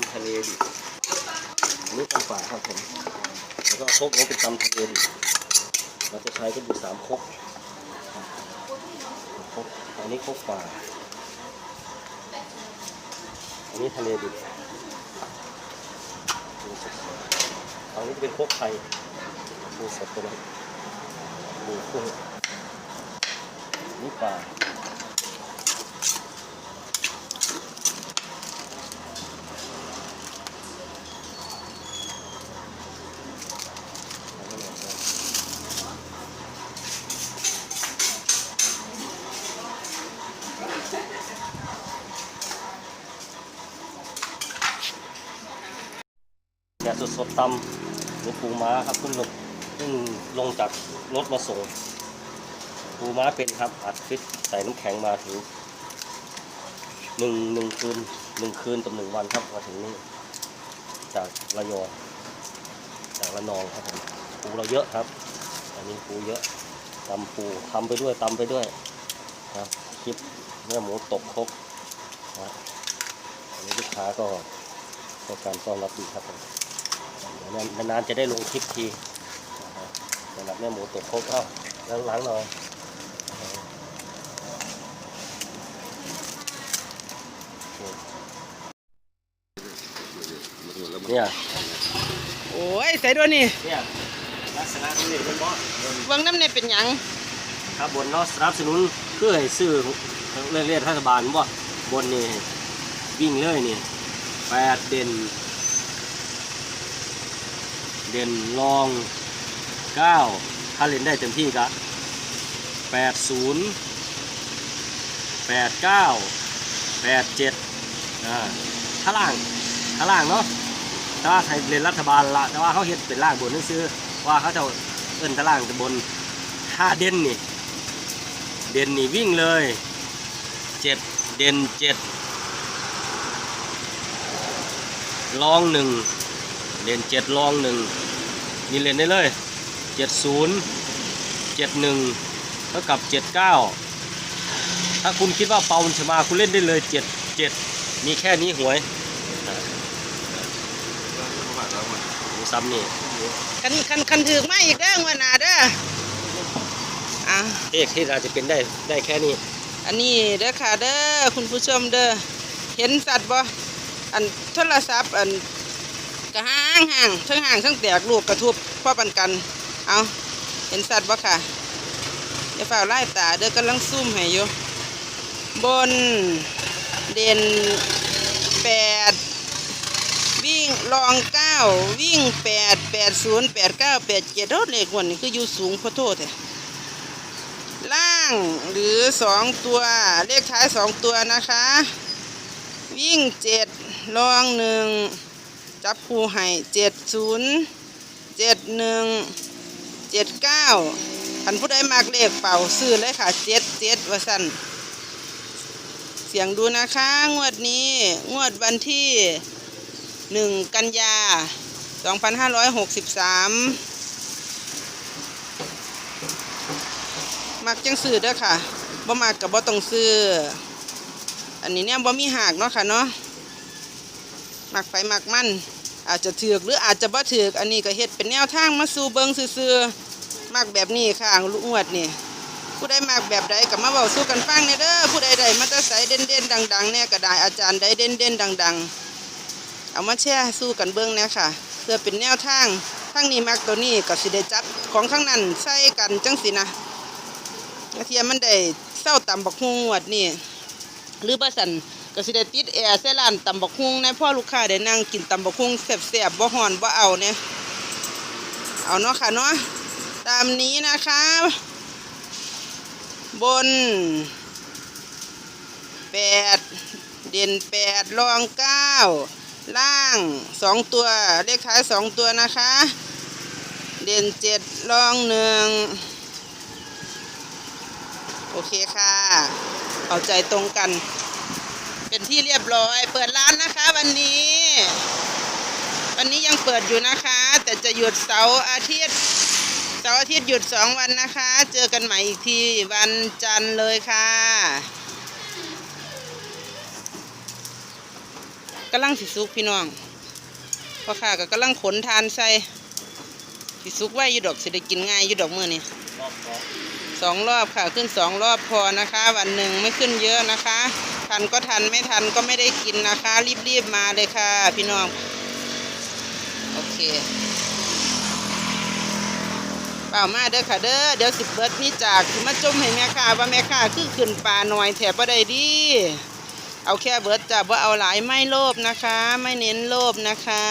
ำทะเลดิบอันนี้ตำป่าครับผม แล้วก็ครกนี้เป็นตำทะเลดิบเราจะใช้กันอยู่สามครกครกอันนี้ครกป่า อันนี้ทะเลดิบอันนี้เป็นครกไทยปูสดตรงนี้ปูกุ้งอันนี่ป่า แกะสดๆตำหรือปูม้าครับเพิ่งลงเพิ่งลงจากรถมาส่งปูม้าเป็นครับอัดฟิตใส่น้ำแข็งมาถึงหนึ่งหนึ่งคืนหนึ่งคืนกับหนึ่งวันครับมาถึงนี่จากระยองจากระนองครับผมปูเราเยอะครับ อันนี้ปูเยอะตำปูทำไปด้วยตำไปด้วยนะคลิปเนื้อหมูตกครกนะอันนี้ลูกค้าก็ให้การต้อนรับดีครับผม นานๆจะได้ลงคลิปทีนะครับสำหรับเนื้อหมูตกครกเอ้าล้างๆหน่อยเนี่ยโอ้ยใส่ด้วยนี่เนี่ยลักษณะตรงนี้เป็นบอสเบิ่งน้ำในเป็นหยังครับบนเนาะสนับสนุนเพื่อให้ซื้อเรื่องเรียนรัฐบาลบ่บนนี่วิ่งเลยนี่แปดเด่น เด่นรองเก้าถ้าเล่นได้เต็มที่ก็แปดศูนย์แปดเก้าแปดเจ็ดอ่าถ้าล่างถ้าล่างเนาะแต่ว่าไทยเรียนรัฐบาลละแต่ว่าเขาเฮ็ดเป็นล่างบนนั่นซื้อว่าเขาจะเอิ้นตะล่างต่บนถ้าเด่นนี่ เด่นนี่วิ่งเลยเจ็ดเด่นเจ็ดลองหนึ่ง เด่นเจ็ดลองหนึ่งนี่เล่นได้เลยเจ็ดศูนย์เจ็ดหนึ่งเท่ากับเจ็ดเก้าถ้าคุณคิดว่าเปามันจะมาคุณเล่นได้เลยเจ็ดเจ็ดมีแค่นี้หวยดูซ้ำนี่คันคันคันถือมาอีกเด้องวดหน้าเด้ออะเอกที่เราจะเป็นได้ได้แค่นี้ อันนี้เด้อค่ะเด้อคุณผู้ชมเด้อเห็นสัตว์บ่อันโทรศัพท์อัน กระห้างห่างทั้งห่างทั้งแตกลูกกระทุบพ่อปันกัน เอาเห็นสัตว์บ่ค่ะอย่าฝ่าไล่ตาเด้อกำลังซุ่มให้อยู่บนเด่นแปดวิ่งรองเก้าวิ่งแปดแปดศูนย์แปดเก้าแปดเจ็ดโทษเลขวันนี้คืออยู่สูงพอโทษแท้ล่างหรือสองตัวเลขท้ายสองตัวนะคะ วิ่งเจ็ดลองหนึ่ง จับคู่ให้เจ็ดศูนย์เจ็ดหนึ่งเจ็ดเก้าท่านผู้ใดมากเลขเป่าซื้อเลยค่ะเจ็ดเจ็ดว่าสั่นเสียงดูนะคะ งวดนี้งวดวันที่หนึ่งกันยาสองพันห้าร้อยหกสิบสามมักจังซื้อเด้อค่ะบ่มักกับบ่ต้องซื้ออันนี้เนี่ยบ่มีหากเนาะค่ะเนาะ หมักไปมักมันอาจจะถือกหรืออาจจะบ่ถือกอันนี้ก็เฮ็ดเป็นแนวทางมาสู่เบิงซื่อๆมักแบบนี้ค่ะลูกอวดนี่ผู้ใดมักแบบใดก็มาเว้าสู่กันฟังแน่เด้อผู้ใดใดมาต่ไสเด่นๆดังๆเนี่ยก็ได้อาจารย์ใดเด่นๆดัง ๆ เอามาแชร์สู่กันเบิ่งแน่ค่ะ เพื่อเป็นแนวทางทั้งนี้มักตัวนี้ก็สิได้จับของข้างนั้นใส่กันจังสินะเทียมมันได้เศร้าต่ำบักฮุงวดนี่หรือบ่สัน ก็สิได้ติดแอร์ใส่ร้านตำบักฮุงในพ่อลูกค้าได้นั่งกินตำบักฮุงแซ่บๆบ่ฮ้อนบ่เอาเนี่ยเอาเนาะค่ะเนาะตามนี้นะคะ บนแปดเด่นแปดรองเก้าล่างสองตัวเลขท้ายสองตัวนะคะ เด่นเจ็ดรองหนึ่งโอเคค่ะ เอาใจตรงกัน เป็นที่เรียบร้อย เปิดร้านนะคะวันนี้ วันนี้ยังเปิดอยู่นะคะ แต่จะหยุดเสาร์อาทิตย์เสาร์อาทิตย์หยุดสองวันนะคะ เจอกันใหม่อีกทีวันจันทร์เลยค่ะกำลังสิสุกพี่น้องพ่อค้าก็กำลังขนทานใส่สิสุกไว้ยู่ดอกสิได้กินง่ายยู่ดอกเมื้อนี้สองรอบค่ะขึ้นสองรอบพอนะคะ วันหนึ่งไม่ขึ้นเยอะนะคะ ทันก็ทันไม่ทันก็ไม่ได้กินนะคะ รีบๆมาเลยค่ะ พี่น้อง โอเคเปล่ามาเด้อค่ะเด้อเดี๋ยวสิบเบิร์ดนี่จากมาจมให้แม่ค้าว่าแม่ค้าคือขึ้นปลาหน่อยแถบบ่ได้ดี เอาแค่เบิร์ดจับว่าเอาหลายไม่โลภนะคะ ไม่เน้นโลภนะคะ